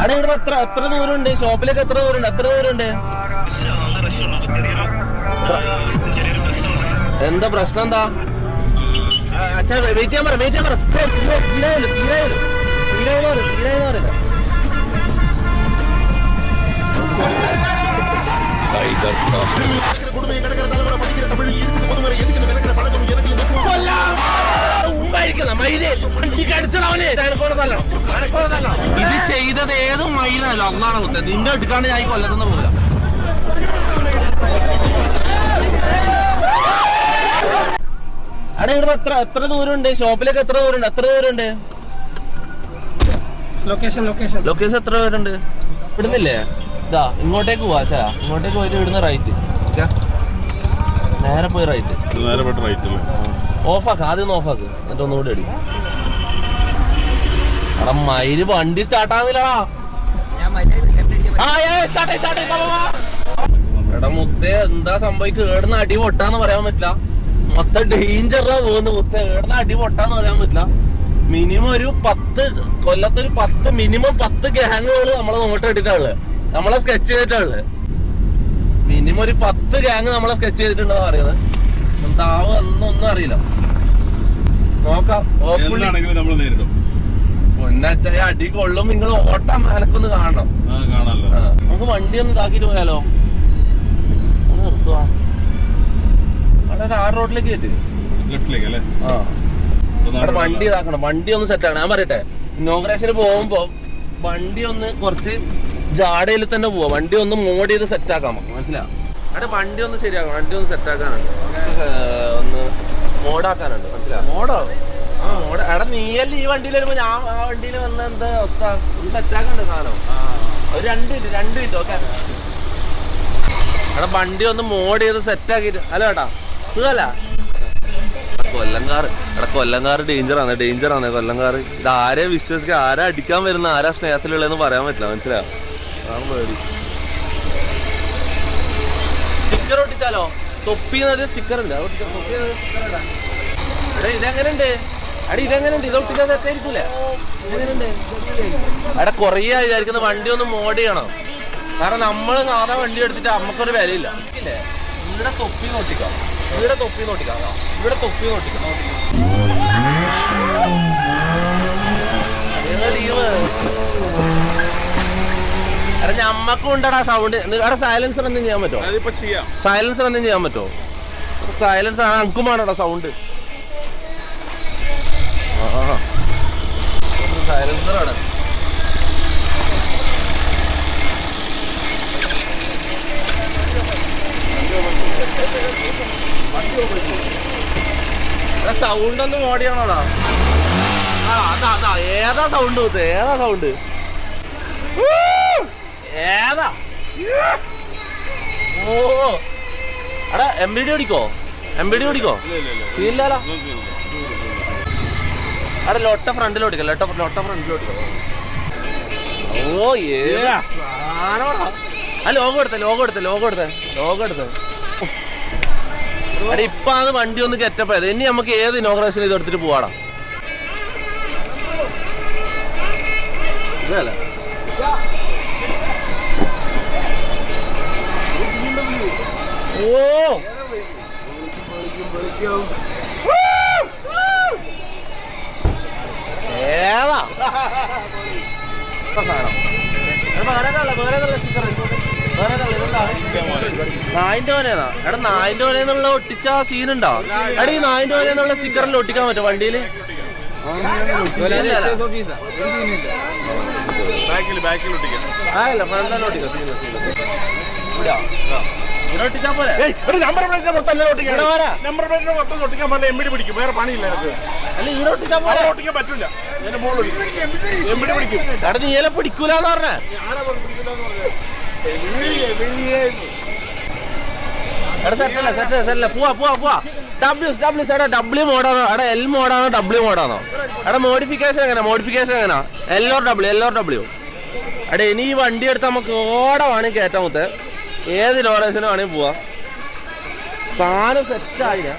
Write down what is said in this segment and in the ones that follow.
അവിടെ ഇവിടെ എത്ര എത്ര ദൂരമുണ്ട്? ഷോപ്പിലേക്ക് എത്ര ദൂരമുണ്ട്? എത്ര ദൂരമുണ്ട്? എന്താ പ്രശ്നം എന്താ? അച്ഛാ വെയിറ്റ് ചെയ്യാൻ പറ വെയിറ്റ് ചെയ്യാൻ പറ. സ്പീഡ് സ്പീഡ് സ്പീഡായാലും സ്പീഡായാലും സ്പീഡായെന്ന് പറയും സ്പീഡായെന്ന് പറയുന്നത് ഇത് ചെയ്തത് ഏത് മയിലല്ലോ ഒന്നാണ് കുത്തിയത് നിന്റെ എടുക്കാണ്ട് ഞാൻ ഈ കൊല്ലത്തുനിന്ന് പോകില്ല അവിടെ ഇവിടെ എത്ര എത്ര ദൂരമുണ്ട്? ഷോപ്പിലേക്ക് എത്ര ദൂരമുണ്ട്? എത്ര ദൂരമുണ്ട്? ലൊക്കേഷൻ ലൊക്കേഷൻ ലൊക്കേഷൻ എത്ര പേരുണ്ട് ഇവിടുന്നില്ലേ? ഇതാ ഇങ്ങോട്ടേക്ക് പോവാ ചാ ഇങ്ങോട്ടേക്ക് പോയിട്ട് ഇവിടുന്ന് റൈറ്റ് നേരെ പോയി റൈറ്റ് നേരെ റൈറ്റ് ഓഫാക്ക് ആദ്യം ഒന്ന് ഓഫാക്ക് എന്നിട്ട് ഒന്നുകൂടി അടി. എടാ മയിൽ വണ്ടി സ്റ്റാർട്ട് ആകുന്നില്ലടാ. എടാ മുത്തേ എന്താ സംഭവിക്കുക ഏടുന്ന അടി പൊട്ടാന്ന് പറയാൻ പറ്റില്ല. മൊത്തം ഡേഞ്ചറാ പോകുന്ന മുത്തേ. ഏടുന്ന അടി പൊട്ടാന്ന് പറയാൻ പറ്റില്ല. മിനിമം ഒരു പത്ത് കൊല്ലത്തൊരു പത്ത് മിനിമം പത്ത് ഗ്യാങ്ങുകൾ നമ്മളെ നോട്ട് ഇട്ടിട്ടുള്ളത് നമ്മളെ സ്കെച്ച് ചെയ്തിട്ടുള്ളത് മിനിമം ഒരു പത്ത് ഗ്യാങ് നമ്മളെ സ്കെച്ച് ചെയ്തിട്ടുണ്ടെന്ന് പറയുന്നത് എന്താവും എന്നൊന്നും അറിയില്ല. നോക്കാം. പൊന്നച്ചായ അടി കൊള്ളും നിങ്ങൾ ഓട്ടം അനക്കൊന്ന് കാണണം. ആ നമുക്ക് വണ്ടി ഒന്ന് ഇതാക്കിട്ട് പോയാലോ? നിർത്തുവാ. അവിടെ ആറ് റോഡിലേക്ക് കയറ്റി ലെഫ്റ്റിലേക്ക് അല്ലേ? ആ. അവിടെ വണ്ടി ഇതാക്കണം. വണ്ടി ഒന്ന് സെറ്റ് ആണ് ഞാൻ പറയട്ടെ ഇനോഗ്രേഷന് പോകുമ്പോ വണ്ടി ഒന്ന് കുറച്ച് ജാടയിൽ തന്നെ പോവാ. വണ്ടി ഒന്ന് മോഡ് ചെയ്ത് സെറ്റ് ആക്കാം നമുക്ക്. മനസ്സിലാ അവിടെ വണ്ടി ഒന്ന് ശരിയാക്കണം വണ്ടി ഒന്ന് സെറ്റ് ആക്കാനുണ്ട്. ഒന്ന് മോഡാക്കാനുണ്ട് മനസ്സിലാ മോഡോ ആ മോഡ് എടാ നീയല്ലേ ഈ വണ്ടിയിൽ വരുമ്പോ? ഞാൻ ആ വണ്ടിയിൽ വന്ന എന്താ അവസ്ഥ? ഒന്ന് സെറ്റാക്കണ്ട സാധനം? ഒരു രണ്ട് മിനിറ്റ് രണ്ട് മിനിറ്റ് ഓക്കെ. എടാ വണ്ടി ഒന്ന് മോഡ് ചെയ്ത് സെറ്റാക്കിട്ട് അല്ല ഏട്ടാ സുഖല്ല. കൊല്ലങ്കാർ എടാ ആണ് ഡേഞ്ചർ ആണ് കൊല്ലങ്കാർ ഇത് ആരെ വിശ്വസിക്കുക ആരാ അടിക്കാൻ വരുന്ന ആരാ സ്നേഹത്തിലുള്ളതെന്ന് പറയാൻ പറ്റില്ല മനസ്സിലായോ? സ്റ്റിക്കർ ഒട്ടിച്ചാലോ? തൊപ്പിന്നത് സ്റ്റിക്കർ ഉണ്ട്. ഇതെങ്ങനെയുണ്ട്? അടി ഇതെങ്ങനെയുണ്ട് ഇത് ഒട്ടിച്ചാൽ തെറ്റായിരിക്കൂലേ എങ്ങനെയുണ്ട് എടാ കൊറേ വിചാരിക്കുന്ന വണ്ടി ഒന്ന് മോഡ് ചെയ്യണം കാരണം നമ്മൾ സാധാ വണ്ടി എടുത്തിട്ട് നമുക്കൊരു വിലയില്ല. ഇല്ലേ? ഇവിടെ തൊപ്പി നോട്ടിക്കാം ഇവിടെ തൊപ്പി നോട്ടിക്കാം ആ, ഇവിടെ തൊപ്പി നോട്ടിക്കാം ലീവ് ഞമ്മക്കും ഉണ്ടടാ സൗണ്ട് നിങ്ങളുടെ സൈലൻസർ എന്തെങ്കിലും ചെയ്യാൻ പറ്റുമോ? അതിപ്പോ ചെയ്യാം. സൈലൻസർ എന്തെങ്കിലും ചെയ്യാൻ പറ്റുമോ? സൈലൻസർ ആണ് അങ്കുമാണോടാ സൗണ്ട് സൈലൻസർ ആണ് സൗണ്ട് ഒന്ന് മോടിയാണോടാ ആ അതാ അതാ. ഏതാ സൗണ്ട് കൂത്ത് ഏതാ സൗണ്ട് ഏതാ? ഓ. എടാ എം ബി ഡി ഓടിക്കോ? എം ബി ഡി ഓടിക്കോ? ഇല്ല ഇല്ല ഇല്ല ഇല്ലല്ലോ ഒന്നും ചെയ്യില്ല. അവിടെ ലൊട്ട ഫ്രണ്ടിൽ ഓടിക്കോ ലൊട്ട ലൊട്ട ഫ്രണ്ടിൽ ഓടിക്കോ ഓ ഏതാ സാധനമാടാ. ആ ലോഗോ എടുത്ത ലോഗോ എടുത്ത ലോഗോ എടുത്ത ലോഗോ എടുത്ത. അവിടെ ഇപ്പൊ അത് വണ്ടി ഒന്ന് കെറ്റപ്പോയത് ഇനി നമുക്ക് ഏത് ഇനോഗ്രേഷൻ ഇത് എടുത്തിട്ട് പോവാടാ? ഇതല്ലേ? ഓ ഏതാ ഇപ്പൊ സാധനം. ഇത് വേറെ ഏതാ ഉള്ളത്? വേറെ ഏതാ ഉള്ളത് sticker? വേറെ ഏതാ ഉള്ളത്? ഇതെന്താ? നായിന്റെ ഓനേതാ എടാ നായിന്റെ ഓനേന്നുള്ള ഒട്ടിച്ച സീൻ ഉണ്ടോ എടാ ഈ നായിന്റെ ഓനേന്നുള്ള സ്റ്റിക്കറിൽ ഒട്ടിക്കാൻ പറ്റും വണ്ടിയിൽ? ബാക്കിൽ ബാക്കിൽ ഒട്ടിക്കാം. ആ ഫ്രണ്ടിൽ ഫ്രണ്ടിലൊട്ടിക്കാം സീൻ ഇവിടെ നമ്പർ പ്ലേറ്റ് മൊത്തം ഒട്ടിക്കാം ഇവിടെ വരാ. നമ്പർ പ്ലേറ്റ് മൊത്തം ഒട്ടിക്കാൻ പറഞ്ഞ എം പിടി പിടിക്കും. വേറെ പണിയില്ല എനിക്ക് അല്ല ഇവിടെ ഒട്ടിച്ചാ പോലെ അവിടെ ഒട്ടിക്കാൻ പറ്റില്ല എന്റെ മോൾ എം പിടി പിടിക്കും. എടാ നീല പിടിക്കൂലെന്ന് പറഞ്ഞേ. ആരാ പിടിക്കില്ലെന്ന് പറഞ്ഞത്. എടാ സെറ്റല്ല സെറ്റ് സെറ്റല്ല പോവാ പോവാ പോവാ. ഡബ്ല്യു ഡബ്ല്യു എടാ ഡബ്ല്യു മോഡാണോ എടാ എൽ മോഡാണോ ഡബ്ല്യു മോഡാണോ എടാ മോഡിഫിക്കേഷൻ എങ്ങനെ? മോഡിഫിക്കേഷൻ എങ്ങനെ? L or W L or W എടാ ഇനി ഈ വണ്ടി എടുത്ത് നമുക്ക് ഓടെ വേണമെങ്കിൽ കയറ്റാൻ മുത്തേ. ഏത് ലൊക്കേഷനും വേണമെങ്കിൽ പോവാം? സാധനം സെറ്റായില്ല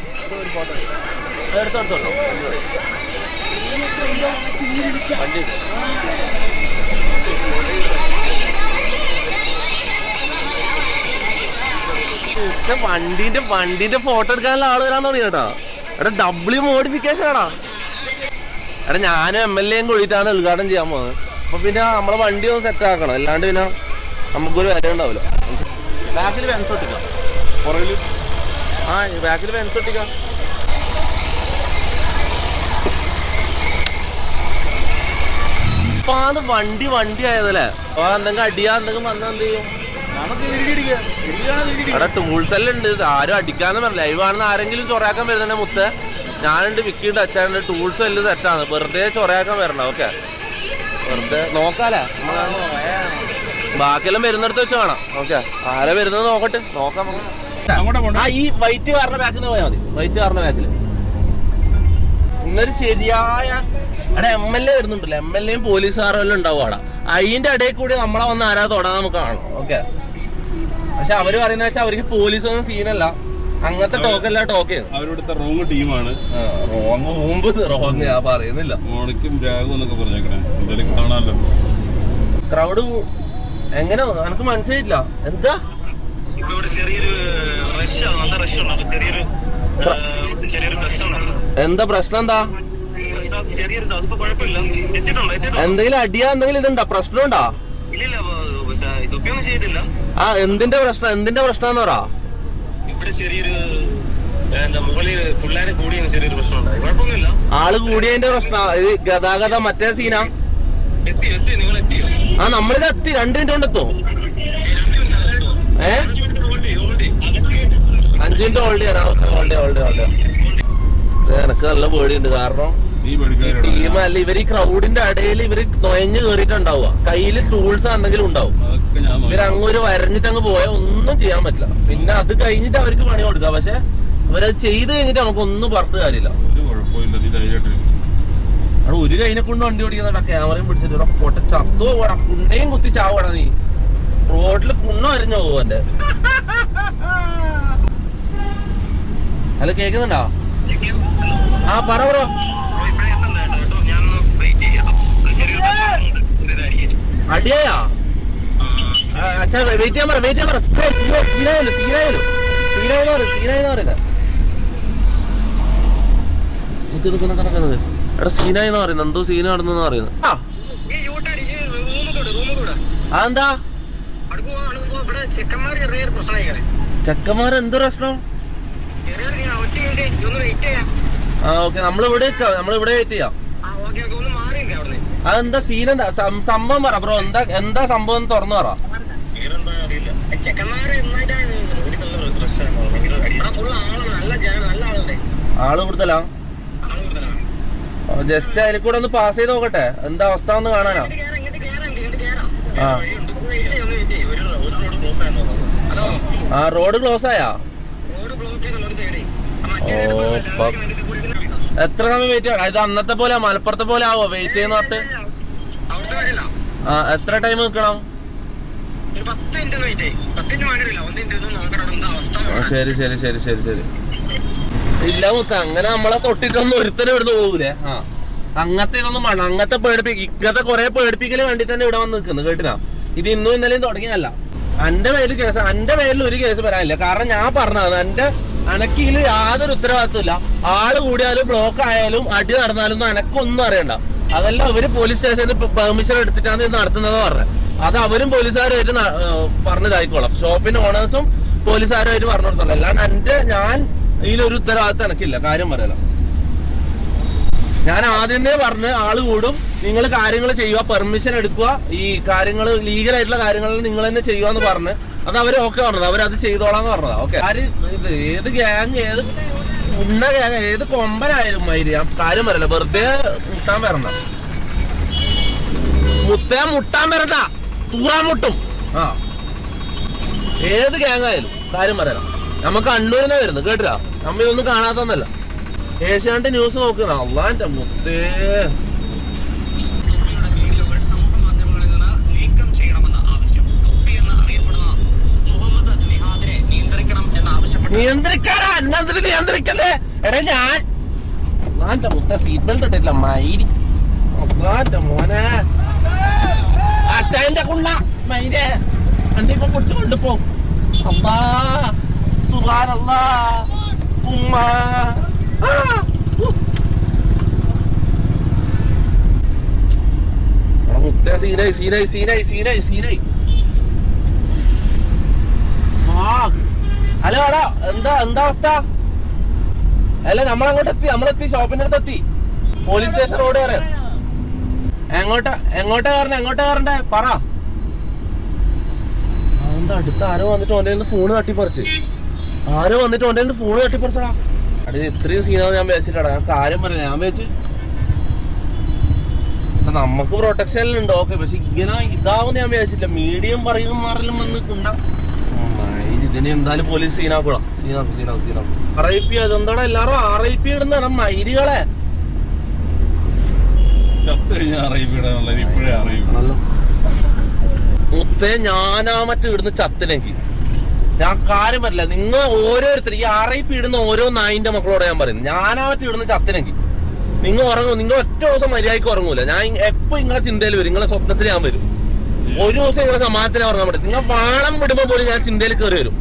എടുത്തോട്ടോ വണ്ടി വണ്ടിന്റെ വണ്ടിന്റെ ഫോട്ടോ എടുക്കാനുള്ള ആൾ വരാൻ തുടങ്ങി കേട്ടോ. എടാ ഡബിൾ മോഡിഫിക്കേഷൻ ആടാ. എടാ ഞാനും എം എൽ എയും കൊഴിയിട്ടാണ് ഉദ്ഘാടനം ചെയ്യാൻ പോകുന്നത് അപ്പൊ പിന്നെ നമ്മളെ വണ്ടി ഒന്ന് സെറ്റ് ആക്കണം. അല്ലാണ്ട് പിന്നെ നമുക്കൊരു വില ഉണ്ടാവില്ല ബാക്കിൽ വെൻസ് ഒട്ടിക്കാം? ആ ബാക്കിൽ വെൻസ് ഒട്ടിക്കാം? ഇപ്പൊ അത് വണ്ടി വണ്ടി ആയതല്ലേ? അപ്പൊ എന്തെങ്കിലും അടിയാ എന്തെങ്കിലും വന്നാ എന്ത് ചെയ്യും? അവിടെ ടൂൾസ് എല്ലാം ഉണ്ട്. ആരും അടിക്കാന്ന് പറഞ്ഞില്ല. ലൈവാണെന്ന് ആരെങ്കിലും ചൊറയാക്കാൻ വരുന്നുണ്ടെ മുത്ത്. ഞാനുണ്ട് വിക്കിണ്ട് അച്ഛനുണ്ട്. ടൂൾസ് എല്ലാം സെറ്റാണ് വെറുതെ ചൊറയാക്കാൻ വരണം ഓക്കെ? വെറുതെ നോക്കാലേ ബാക്കിയെല്ലാം വരുന്നിടത്ത് വെച്ച് കാണാം. ഓക്കെ. ആരെ വരുന്നത് നോക്കട്ടെ. നോക്കാം നമുക്ക്. ആ ഈ വൈറ്റ് കാറിന്റെ ബാക്കിൽ നിന്ന് പോയാൽ മതി. വൈറ്റ് കാറിന്റെ ബാക്കിൽ ഇന്നൊരു ശരിയായ അവിടെ എം എൽ എ വരുന്നുണ്ടല്ലോ. എം എൽ എയും പോലീസുകാരും എല്ലാം ഉണ്ടാവും അവിടെ. അതിന്റെ ഇടയിൽ കൂടി നമ്മളെ വന്ന് ആരാ തൊടാൻ നമുക്ക് കാണാം. ഓക്കെ. പക്ഷെ അവർ പറയുന്ന വെച്ചാൽ അവർക്ക് പോലീസ് ഒന്നും സീനല്ല അങ്ങനത്തെ ടോക്കല്ല ടോക്ക് അവരിവിടുത്തെ റോങ് ടീമാണ് റോങ് മുമ്പ് റോങ് ഞാൻ പറയുന്നില്ല. മോണിക്കും രാഗും എന്നൊക്കെ പറഞ്ഞേക്കണേ. എന്തായാലും കാണാമല്ലോ. ക്രൗഡ് എങ്ങനെ എനിക്ക് മനസ്സിലായില്ല എന്താ? എന്താ പ്രശ്നം എന്താ? എന്തെങ്കിലും അടിയാ എന്തെങ്കിലും ഇതുണ്ടോ? പ്രശ്നമുണ്ടോ ആ എന്തിന്റെ പ്രശ്നം? എന്തിന്റെ പ്രശ്നം എന്ന് പറ ആൾ കൂടിയതിന്റെ പ്രശ്ന ഗതാഗതം മറ്റേ സീനാ എത്തി എത്തി നിങ്ങൾ എത്തിയോ ആ നമ്മളിത് എത്തി. രണ്ട് മിനിറ്റ് കൊണ്ട് എത്തും. ഏ? അഞ്ചു മിനിറ്റ് ഹോൾഡ് ചെയ്യാൻ ഹോൾഡ് ഹോൾഡ് ഹോൾഡ് എനക്ക് നല്ല പേടിയുണ്ട്. കാരണം ടീമല്ല ഇവർ ടീം അല്ല ഇവർ ഈ ക്രൗഡിന്റെ ഇടയിൽ ഇവർ നൊയഞ്ഞു കേറിയിട്ടുണ്ടാവുക. കയ്യിൽ ടൂൾസ് എന്തെങ്കിലും ഉണ്ടാവും. അതൊക്കെ ഞാൻ ഇവർ അങ്ങ് ഒരു വരഞ്ഞിട്ട് അങ്ങ് പോയാൽ ഒന്നും ചെയ്യാൻ പറ്റില്ല. പിന്നെ അത് കഴിഞ്ഞിട്ട് അവർക്ക് പണി കൊടുക്കാം പക്ഷെ ഇവരത് ചെയ്ത് കഴിഞ്ഞിട്ട് നമുക്ക് ഒന്നും പറഞ്ഞു കാര്യമില്ല ഒരു കുഴപ്പമില്ല നീ ധൈര്യമായിട്ട് അവിടെ ഒരു കൈനെ കൊണ്ട് വണ്ടി ഓടിക്കുന്നടാ ക്യാമറയും പിടിച്ചിട്ട്. പൊട്ട ചത്തോ പോടാ കുണ്ടയും കുത്തി ചാവടാ നീ. റോഡിൽ കുണ്ണ അരിഞ്ഞു പോകും എന്റെ ഹലോ കേക്കുന്നുണ്ടോ? ആ പറ ഇതായിരിക്കും അടിയായാ? അച്ഛാ വെയിറ്റ് ചെയ്യാൻ പറ വെയിറ്റ് ചെയ്യാൻ പറ. സ്ക്രീൻ സീനായാലും സീനായാലും സീനായെന്ന് പറയും സീനായെന്ന് പറയുന്നത് നിക്ക് നിക്ക് നിക്ക്. എടാ സീനായി പറയുന്നത് എന്തോ സീന നടന്നെന്ന് പറയുന്നത് അതെന്താ? ചെക്കന്മാർ എന്ത് പ്രശ്നം? ആ ഓക്കെ നമ്മളിവിടെ നമ്മളിവിടെ വെയിറ്റ് ചെയ്യാം. ആ ഓക്കെ ഓക്കെ ഒന്ന് മാറിയില്ലേ അവിടുന്ന്. അതെന്താ സീൻ എന്താ സംഭവം പറ ബ്രോ എന്താ എന്താ സംഭവം തുറന്നു പറ. ആൾ കൂടുതലാ? ജസ്റ്റ് അതിൽ കൂടെ ഒന്ന് പാസ് ചെയ്ത് നോക്കട്ടെ. എന്താ അവസ്ഥ ഒന്ന് കാണാനോ? ആ. ആ റോഡ് ക്ലോസ് ആയാ? എത്ര സമയം വെയിറ്റ് ചെയ്യണം? ഇത് അന്നത്തെ പോലെ മലപ്പുറത്തെ പോലെ ആവോ? വെയിറ്റ് ചെയ്യുന്ന പറഞ്ഞിട്ട്? ആ എത്ര ടൈം നിൽക്കണം? ശരി ശരി ശരി ശരി ശരി. ഇല്ല മുത്ത അങ്ങനെ നമ്മളെ തൊട്ടിട്ടൊന്നും ഒരുത്തരും ഇവിടുന്ന് പോകൂലേ? ആ. അങ്ങനത്തെ ഇതൊന്നും വേണം അങ്ങനത്തെ പേടിപ്പിക്ക ഇങ്ങനത്തെ കുറെ പേടിപ്പിക്കൽ വേണ്ടി തന്നെ ഇവിടെ വന്ന് നിൽക്കുന്നു കേട്ടിനാ? ഇത് ഇന്നും ഇന്നലെയും തുടങ്ങിയതല്ല. എന്റെ പേരിൽ കേസ് എന്റെ പേരിൽ ഒരു കേസ് വരാനില്ല. കാരണം ഞാൻ പറഞ്ഞത് എന്റെ അനക്കിയിൽ യാതൊരു ഉത്തരവാദിത്വമില്ല ആൾ കൂടിയാലും ബ്ലോക്ക് ആയാലും അടി നടന്നാലും ഒന്നും അനക്കൊന്നും അറിയണ്ട. അതെല്ലാം അവർ പോലീസ് സ്റ്റേഷനിൽ പെർമിഷൻ എടുത്തിട്ടാണ് ഇത് നടത്തുന്നത് പറഞ്ഞത് അത് അവരും പോലീസുകാരുമായിട്ട് പറഞ്ഞതായിക്കോളാം. ഷോപ്പിന്റെ ഓണേഴ്സും പോലീസുകാരുമായിട്ട് പറഞ്ഞു കൊടുത്തോളാം. അല്ലാണ്ട് എന്റെ ഞാൻ ഇതിലൊരു ഉത്തരവാദിത്തം എനക്കില്ല. കാര്യം പറയല. ഞാൻ ആദ്യമേ പറഞ്ഞ് ആൾ കൂടും നിങ്ങൾ കാര്യങ്ങൾ ചെയ്യുക പെർമിഷൻ എടുക്കുക ഈ കാര്യങ്ങൾ ലീഗലായിട്ടുള്ള കാര്യങ്ങൾ നിങ്ങൾ തന്നെ ചെയ്യുക എന്ന് പറഞ്ഞ് അത് അവർ ഓക്കെ പറഞ്ഞത്. അവരത് ചെയ്തോളാന്ന് പറഞ്ഞതാ. ഓക്കെ ആര് ഇത് ഏത് ഗ്യാങ് ഏത് ഉന്ന ഗ്യാങ് ഏത് കൊമ്പനായാലും മൈരി ഞാൻ കാര്യം പറയല. വെറുതെ മുട്ടാൻ വരണ്ട. മുത്തേ മുട്ടാൻ വരണ്ട. തൂറാൻ മുട്ടും. ആ. ഏത് ഗ്യാങ് ആയാലും കാര്യം പറയാം നമുക്ക് കണ്ണൂരിന്നാ വരുന്നത് കേട്ടില്ല? നമ്മ ഇതൊന്നും കാണാത്തന്നല്ല. ഏഷ്യാനെറ്റ് ന്യൂസ് നോക്കുന്ന അള്ളാന്റെ മുത്തേ. നിയന്ത്രിക്കാരാ അന്നതിന് നിയന്ത്രിക്കല്ലേ എടാ ഞാൻ അള്ളാന്റെ മുത്ത സീറ്റ് ബെൽറ്റ് ഇട്ടിട്ടില്ല മൈരി. അള്ളാന്റെ മോനെ. അച്ഛന്റെ കുണ്ണ മൈരെ. അന്റെ ഇപ്പൊ പിടിച്ചു കൊണ്ടുപോ അള്ളാ. സുബ്ഹാനല്ലാ. ഉമ്മ സീനായി. ഹലോ എടാ എന്താ എന്താ അവസ്ഥ അല്ല നമ്മളങ്ങോട്ട് എത്തി നമ്മളെത്തി ഷോപ്പിന്റെ അടുത്ത് എത്തി പോലീസ് സ്റ്റേഷൻ റോഡ് കയറാൻ എങ്ങോട്ടാ എങ്ങോട്ടാ കയറണേ എങ്ങോട്ടാ കയറണ്ടേ പറ എന്താ അടുത്ത് ആരോ വന്നിട്ട് ഓന്റെ ഫോൺ തട്ടിപ്പറിച്ച് ആരോ വന്നിട്ട് ഓന്റെ ഫോൺ തട്ടിപ്പറിച്ചടാ അടി ഇത്രയും സീനാന്ന് ഞാൻ വിചാരിച്ചിട്ടാ ഞാൻ കാര്യം പറയാം ഞാൻ വിചാരിച്ചു നമുക്ക് പ്രൊട്ടക്ഷൻ ഉണ്ട് ഓക്കെ പക്ഷെ ഇങ്ങനെ ഇതാവും ഞാൻ വിചാരിച്ചില്ല മീഡിയം പറയും മാറലും വന്ന് കുണ്ട ഇതിന് എന്തായാലും പോലീസ് സീനാക്കൂടാ സീനാക്കും സീനാക്കും സീനാക്കും ആർ ഐ പി അതെന്താടാ എല്ലാരും ആർ ഐ പി ഇടുന്ന മൈരികളെ മുത്തേ ഞാനാ മറ്റേ ഇടുന്ന ചത്തിനെങ്കിൽ ഞാൻ കാര്യം പറ്റില്ല നിങ്ങൾ ഓരോരുത്തർ ഈ ആർ പി ഇടുന്ന ഓരോ നായിന്റെ മക്കളോട് ഞാൻ പറയുന്നു ഞാനാ മറ്റേ ഇടുന്ന ചത്തിനെങ്കിൽ. നിങ്ങൾ ഉറങ്ങും. നിങ്ങൾ ഒറ്റ ദിവസം മര്യാദയ്ക്ക് ഉറങ്ങൂല. ഞാൻ എപ്പോ നിങ്ങളെ ചിന്തയിൽ വരും? നിങ്ങളെ സ്വപ്നത്തിൽ ഞാൻ വരും. ഒരു ദിവസം നിങ്ങളെ സമാധാനത്തിൽ ഉറങ്ങാൻ പറ്റും നിങ്ങൾ വാണം വിടുമ്പോ പോലും ഞാൻ ചിന്തയിൽ കയറി വരും.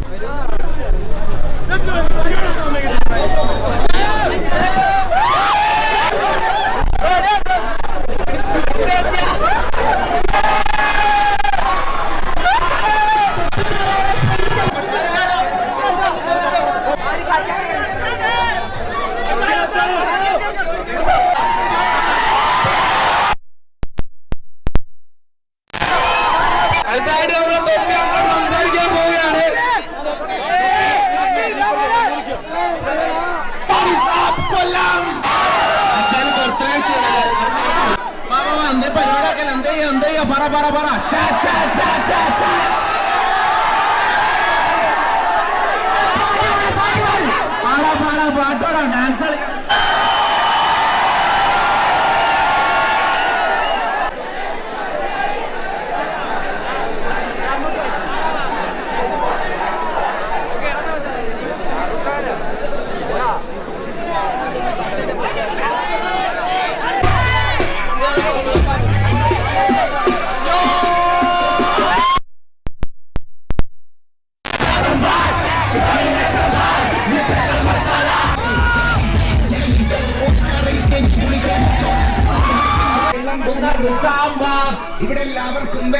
ചാ ചാ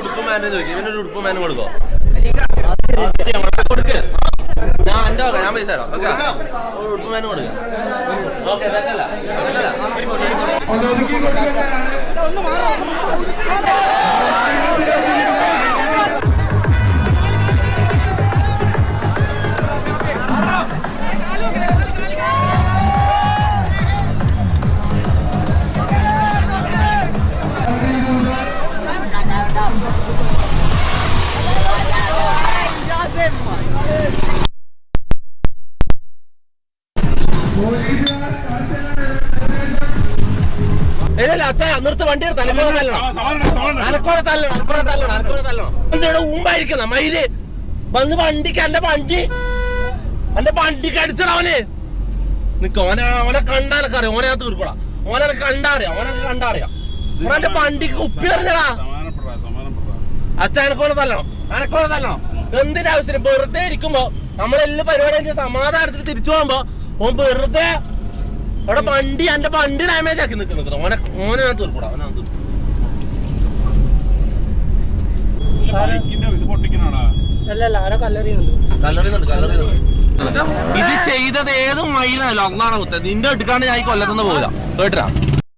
ഉടുപ്പ് മാനും ചോദിക്കും. ഇവനൊരു ഉടുപ്പ് മാനും കൊടുക്കോ? കൊടുക്ക്. ഞാൻ എന്റെ വക ഞാൻ പൈസ തരാം. ഓക്കേ? ഉടുപ്പ് മാനും കൊടുക്ക. ഓക്കെ സെറ്റല്ല സെറ്റല്ല വണ്ടി എടുത്ത്? അനക്കോടെ തല്ലണം. അനക്കോടെ തല്ലണം അനക്കോടെ തല്ലണം അനക്കോടെ തല്ലണം. എന്താണ് ഊമ്പായിരിക്കുന്ന? മയിൽ. വന്ന് വണ്ടിക്ക് എന്റെ വണ്ടി. എന്റെ വണ്ടിക്ക് അടിച്ചടാ അവന്. നിക്ക ഓനെ ഓനെ കണ്ടാലൊക്കെ അറിയാം ഓനെ തീർക്കോടാ ഓനെ കണ്ടറിയാം ഓനെ കണ്ടറിയാം ഓനെ വണ്ടിക്ക് ഉപ്പി എറിഞ്ഞടാ. അച്ഛൻ അനക്കോടെ തല്ലണം. അനക്കോടെ തല്ലണം. എന്തിനാവശ്യം വെറുതെ ഇരിക്കുമ്പോ നമ്മളെല്ലാ പരിപാടി സമാധാനത്തിൽ തിരിച്ചു പോകുമ്പോ ഓൻ വെറുതെ അവിടെ വണ്ടി എന്റെ വണ്ടി ഡാമേജ് ആക്കി നിൽക്കുന്നു ഓനെ ഓനെ ഞാൻ തീർക്കൂടാ അവനെ ഞാൻ തീർക്കും ബൈക്കിന്റെ ഇത് പൊട്ടിക്കണാടാ. കല്ലറിയുന്നുണ്ട് കല്ലറിയുന്നുണ്ട് ഇത് ചെയ്തത് ഏത് മയിലല്ല ഒന്നാണ് മുത്തേ. നിന്റെ എടുക്കാണ്ട് ഞാൻ കൊല്ലത്തുനിന്ന് പോകില്ല കേട്ടാ